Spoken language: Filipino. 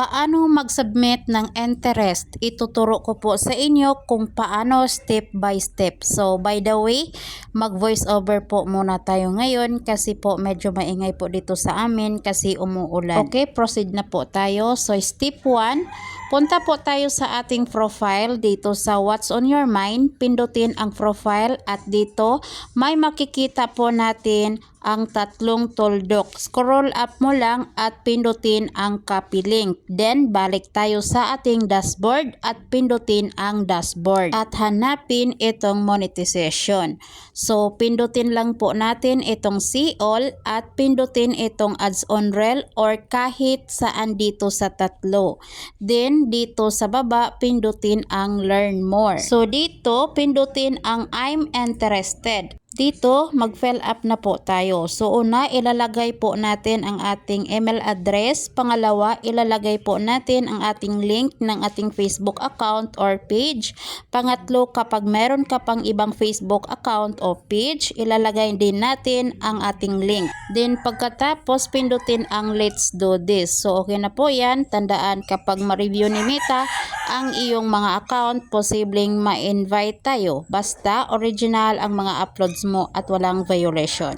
paano mag-submit ng interest. Ituturo ko po sa inyo kung paano step by step. So, by the way, mag-voice over po muna tayo ngayon kasi po medyo maingay po dito sa amin kasi umuulan. Okay, proceed na po tayo. So, step 1, punta po tayo sa ating profile dito sa What's on your mind. Pindutin ang profile at dito may makikita po natin ang tatlong tuldok. Scroll up mo lang at pindutin ang copy link. Then, balik tayo sa ating dashboard at pindutin ang dashboard. At hanapin itong monetization. So, pindutin lang po natin itong see all at pindutin itong ads on rel or kahit saan dito sa tatlo. Then, dito sa baba, pindutin ang learn more. So, dito, pindutin ang I'm interested. Dito, mag-fill up na po tayo. So, una, ilalagay po natin ang ating email address. Pangalawa, ilalagay po natin ang ating link ng ating Facebook account or page. Pangatlo, kapag meron ka pang ibang Facebook account o page, ilalagay din natin ang ating link. Then, pagkatapos, pindutin ang let's do this. So, okay na po yan. Tandaan, kapag ma-review ni Meta ang iyong mga account, posibleng ma-invite tayo. Basta, original ang mga uploads mo at walang violation.